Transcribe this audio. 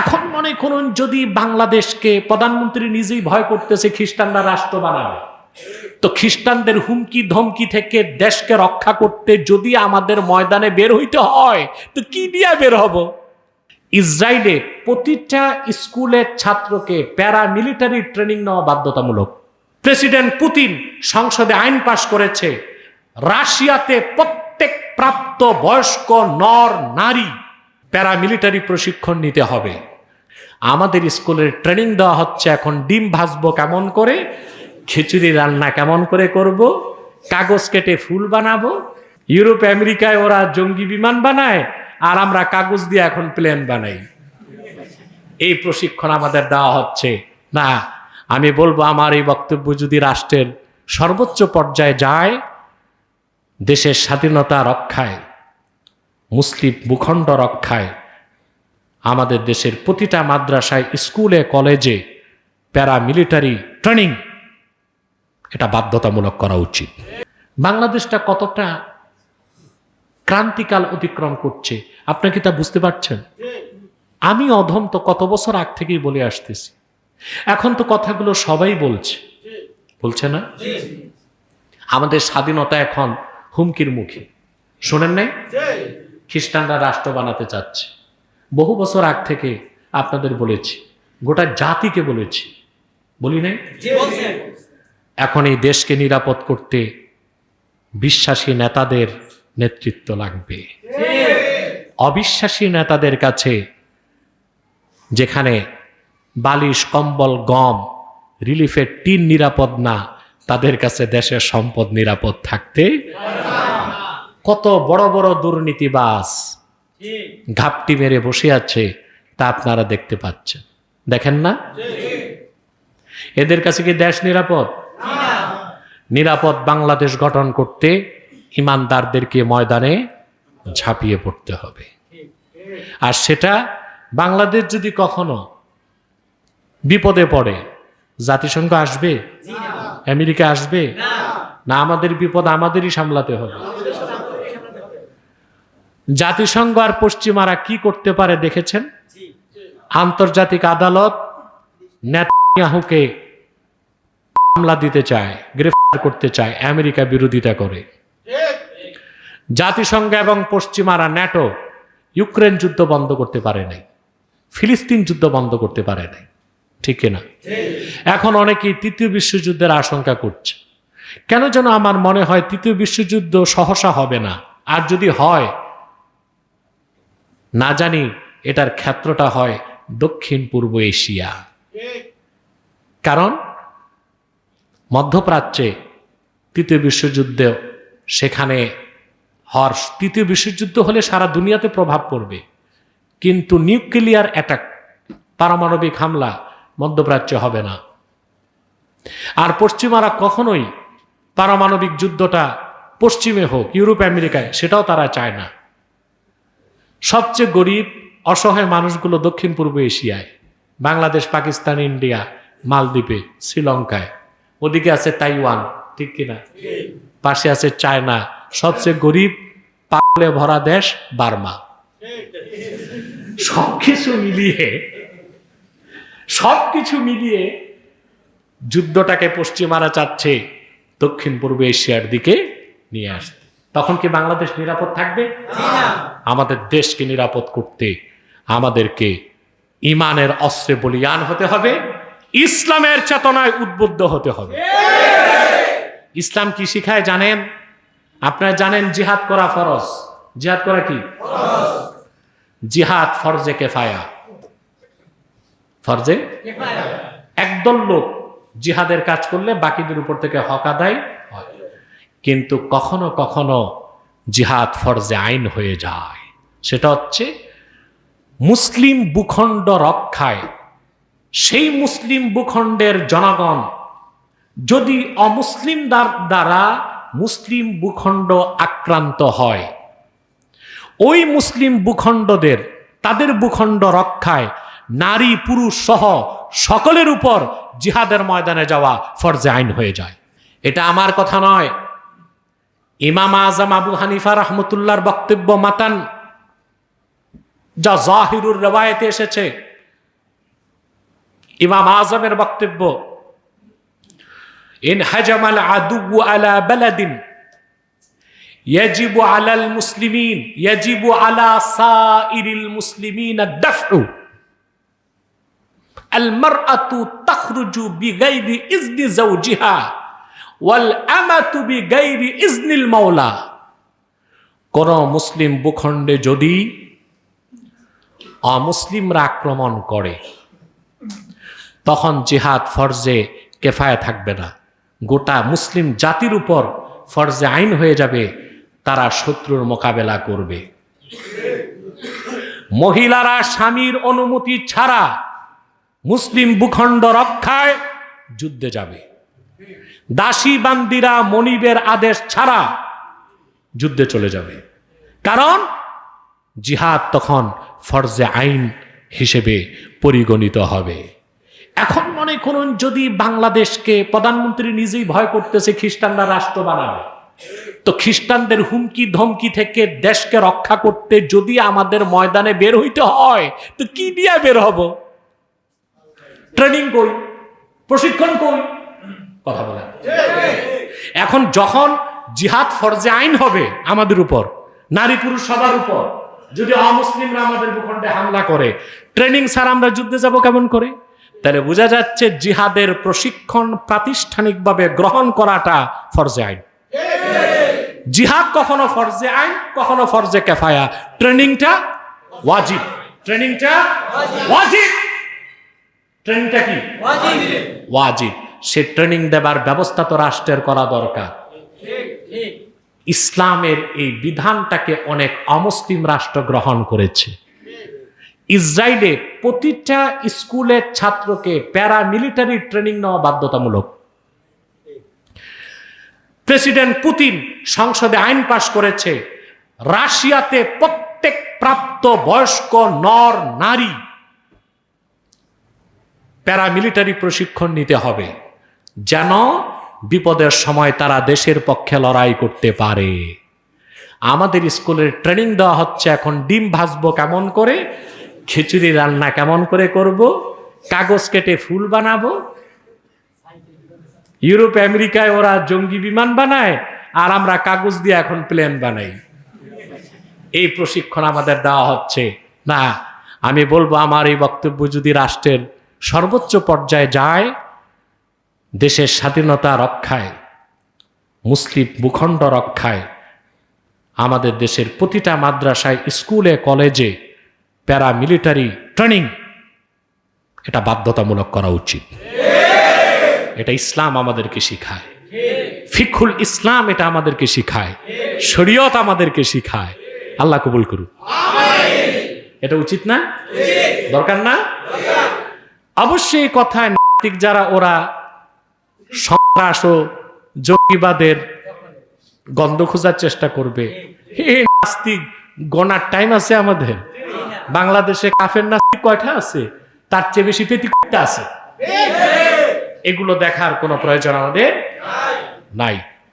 এখন মনে করুন যদি বাংলাদেশকে প্রধানমন্ত্রী নিজেই ভয় করতেছে, খ্রিস্টানরা রাষ্ট্র বানাবে। তো খ্রিস্টানদের হুমকি, ধমকি থেকে দেশকে রক্ষা করতে যদি আমাদের ময়দানে বের হইতে হয়, তো কি দিয়া বের হব? ইসরায়েলে প্রতিটা স্কুলের ছাত্রকে প্যারা মিলিটারি ট্রেনিং নেওয়া বাধ্যতামূলক। প্রেসিডেন্ট পুতিন সংসদে আইন পাশ করেছে, রাশিয়াতে প্রত্যেক প্রাপ্ত বয়স্ক নর, নারী প্যারামিলিটারি প্রশিক্ষণ নিতে হবে। আমাদের স্কুলের ট্রেনিং দেওয়া হচ্ছে এখন ডিম ভাজবো কেমন করে, খিচুড়ি রান্না কেমন করে করব, কাগজ কেটে ফুল বানাবো, ইউরোপ, আমেরিকায় ওরা জঙ্গি বিমান বানায়, আর আমরা কাগজ দিয়ে এখন প্লেন বানাই। এই প্রশিক্ষণ আমাদের দেওয়া হচ্ছে। না, আমি বলব আমার এই বক্তব্য যদি রাষ্ট্রের সর্বোচ্চ পর্যায়ে যায়, দেশের স্বাধীনতা রক্ষায়। মুসলিম ভূখণ্ড রক্ষায় আমাদের দেশের প্রতিটা মাদ্রাসায়, স্কুলে, কলেজে প্যারামিলিটারি ট্রেনিং, এটা বাধ্যতামূলক করা উচিত। বাংলাদেশটা কতটা ক্রান্তিকাল অতিক্রম করছে, আপনি কি তা বুঝতে পারছেন? আমি অধম তো কত বছর আগ থেকেই বলে আসতেছি। এখন তো কথাগুলো সবাই বলছে। বলছে না? আমাদের স্বাধীনতা এখন হুমকির মুখে। শোনেন নাই? খ্রিস্টানরা রাষ্ট্র বানাতে চাচ্ছে। বহু বছর আগ থেকে আপনাদের বলেছি গোটা জাতিকে বলেছি। বলি নাই? এখন এই দেশকে নিরাপদ করতে বিশ্বাসী নেতাদের নেতৃত্ব লাগবে। অবিশ্বাসী নেতাদের কাছে যেখানে বালিশ কম্বল গম রিলিফের টিন নিরাপদ না তাদের কাছে দেশের সম্পদ নিরাপদ থাকতে কত বড় বড় দুর্নীতিবাস ঘাপটি মেরে বসে আছে, তা আপনারা দেখতে পাচ্ছেন। দেখেন না? এদের কাছে কি দেশ নিরাপদ? নিরাপদ বাংলাদেশ গঠন করতে ইমানদারদেরকে ময়দানে ঝাঁপিয়ে পড়তে হবে। আর সেটা বাংলাদেশ যদি কখনো বিপদে পড়ে, জাতিসংঘ আসবে? আমেরিকা আসবে? না, আমাদের বিপদ আমাদেরই সামলাতে হবে। জাতিসংঘ আর পশ্চিমারা কি করতে পারে দেখেছেন? আন্তর্জাতিক আদালত নেতানিয়াহুকে মামলা দিতে চায়, গ্রেফতার করতে চায়, আমেরিকা বিরোধিতা করে। জাতিসংঘ এবং পশ্চিমারা ন্যাটো ইউক্রেন যুদ্ধ বন্ধ করতে পারে নাই, ফিলিস্তিন যুদ্ধ বন্ধ করতে পারে নাই, ঠিক না এখন অনেকেই তৃতীয় বিশ্বযুদ্ধের আশঙ্কা করছে। কেন যেন আমার মনে হয় তৃতীয় বিশ্বযুদ্ধ সহসা হবে না, আর যদি হয় না জানি এটার ক্ষেত্রটা হয় দক্ষিণ পূর্ব এশিয়া। কারণ মধ্যপ্রাচ্যে তৃতীয় বিশ্বযুদ্ধে সেখানে হর তৃতীয় বিশ্বযুদ্ধ হলে সারা দুনিয়াতে প্রভাব পড়বে। কিন্তু নিউক্লিয়ার অ্যাটাক, পারমাণবিক হামলা মধ্যপ্রাচ্যে হবে না। আর পশ্চিমারা কখনোই পারমাণবিক যুদ্ধটা পশ্চিমে হোক, ইউরোপ, আমেরিকায় সেটাও তারা চায় না। সবচেয়ে গরিব, অসহায় মানুষগুলো দক্ষিণ পূর্ব এশিয়ায়, বাংলাদেশ, পাকিস্তান, ইন্ডিয়া, মালদ্বীপে, শ্রীলঙ্কায়। ওদিকে আছে তাইওয়ান, ঠিক কিনা? পাশে আছে চায়না। সবচেয়ে গরিব, পাগলে ভরা দেশ, বার্মা। সবকিছু মিলিয়ে সবকিছু মিলিয়ে যুদ্ধটাকে পশ্চিমারা চাচ্ছে দক্ষিণ পূর্ব এশিয়ার দিকে নিয়ে আসতে। তখন কি বাংলাদেশ নিরাপদ থাকবে? আমাদের দেশকে নিরাপদ করতে আমাদেরকে ইমানের অস্ত্রে বলিয়ান হতে হবে, ইসলামের চেতনায় উদ্বুদ্ধ হতে হবে। ইসলাম কি শিখায় জানেন? আপনারা জানেন জিহাদ করা ফরজ। জিহাদ করা কি? জিহাদ ফরজে কেফায়া। ফরজে? একদল লোক জিহাদের কাজ করলে বাকিদের উপর থেকে হক আদায় হয়। কিন্তু কখনো কখনো জিহাদ ফরজে আইন হয়ে যায়। সেটা হচ্ছে মুসলিম ভূখণ্ড রক্ষায়। সেই মুসলিম ভূখণ্ডের জনগণ যদি অমুসলিম দ্বারা মুসলিম ভূখণ্ড আক্রান্ত হয়, ওই মুসলিম ভূখণ্ডদের, তাদের ভূখণ্ড রক্ষায় নারী, পুরুষ সহ সকলের উপর জিহাদের ময়দানে যাওয়া ফরজে আইন হয়ে যায়। এটা আমার কথা নয়। ইমাম আজম আবু হানিফা রহমতুল্লাহর বক্তব্য মাতান, যা জাহিরুর রেওয়ায়তে এসেছে। ইমাম আজমের বক্তব্য, ইন হাজামাল আদুবু আলা বালাদিন ইয়াজিবু আলাল মুসলিমিন, ইয়াজিবু আলা সাইরিল মুসলিমিন আদ-দাফউ। আল মারআতু তাখরুজু বিগাইরি ইজনি যাওজিহা। ওয়াল গাইরি ইজনিল মাওলা। কোন মুসলিম ভূখণ্ডে যদি অমুসলিমরা আক্রমণ করে, তখন জিহাদ ফরজে কেফায় থাকবে না। গোটা মুসলিম জাতির উপর ফরজে আইন হয়ে যাবে, তারা শত্রুর মোকাবেলা করবে। মহিলারা স্বামীর অনুমতি ছাড়া মুসলিম ভূখণ্ড রক্ষায় যুদ্ধে যাবে। দাসী বান্দিরা মনিবের আদেশ ছাড়া যুদ্ধে চলে যাবে। কারণ জিহাদ তখন ফরজে আইন হিসেবে পরিগণিত হবে। এখন মনে করুন, যদি বাংলাদেশকে প্রধানমন্ত্রী নিজেই ভয় করতেছে খ্রিস্টানরা রাষ্ট্র বানাবে, তো খ্রিস্টানদের হুমকি ধমকি থেকে দেশকে রক্ষা করতে যদি আমাদের ময়দানে বের হইতে হয়, তো কি দিয়া বের হব? ট্রেনিং কই? প্রশিক্ষণ কই? কথা বলেন এখন যখন জিহাদ ফরজে আইন হবে আমাদের উপর নারী পুরুষ সবার উপর যদি অমুসলিমরা আমাদের ভূখণ্ডে হামলা করে ট্রেনিং স্যার আমরা যুদ্ধে যাব কেমন করে? তাহলে বোঝা যাচ্ছে জিহাদের প্রশিক্ষণ প্রাতিষ্ঠানিকভাবে গ্রহণ করাটা ফরজে আইন। জিহাদ কখনো ফরজে আইন কখনো ফরজে কেফায়া। ট্রেনিংটা ওয়াজিব। ট্রেনিংটা ওয়াজিব। ট্রেনিংটা কি? ওয়াজিব। সে ট্রেনিং দেবার ব্যবস্থা তো রাষ্ট্রের করা দরকার। ইসলামের এই বিধানটাকে অনেক অমুসলিম রাষ্ট্র গ্রহণ করেছে। ইসরায়েলে প্রতিটা স্কুলের ছাত্রকে প্যারামিলিটারি ট্রেনিং নেওয়া বাধ্যতামূলক। প্রেসিডেন্ট পুতিন সংসদে আইন পাশ করেছে, রাশিয়াতে প্রত্যেক প্রাপ্ত বয়স্ক নর, নারী প্যারামিলিটারি প্রশিক্ষণ নিতে হবে। যেন বিপদের সময় তারা দেশের পক্ষে লড়াই করতে পারে। আমাদের স্কুলের ট্রেনিং দেওয়া হচ্ছে এখন ডিম ভাজবো কেমন করে, খিচুড়ি রান্না কেমন করে করব, কাগজ কেটে ফুল বানাবো। ইউরোপ, আমেরিকায় ওরা জঙ্গি বিমান বানায় আর আমরা কাগজ দিয়ে এখন প্লেন বানাই। এই প্রশিক্ষণ আমাদের দেওয়া হচ্ছে। না, আমি বলব আমার এই বক্তব্য যদি রাষ্ট্রের সর্বোচ্চ পর্যায়ে যায় দেশের স্বাধীনতা রক্ষায় মুসলিম ভূখণ্ড রক্ষায় আমাদের দেশের প্রতিটা মাদ্রাসায় স্কুলে কলেজে প্যারামিলিটারি ট্রেনিং এটা বাধ্যতামূলক করা উচিত। এটা ইসলাম আমাদেরকে শিখায়। ফিকুল ইসলাম এটা আমাদেরকে শিখায়। শরীয়ত আমাদেরকে শিখায়। আল্লাহ কবুল করুন এটা উচিত না? দরকার না? অবশ্যই কথায় নাস্তিক যারা ওরা সন্ত্রাস ও জঙ্গিবাদের গন্ধ খোঁজার চেষ্টা করবে। হে নাস্তিক গনার টাইম আছে আমাদের। বাংলাদেশে কাফের নাস্তিক কয়টা আছে? তার চেয়ে বেশি পেতি কয়টা আছে? এগুলো দেখার কোনো প্রয়োজন আমাদের নাই।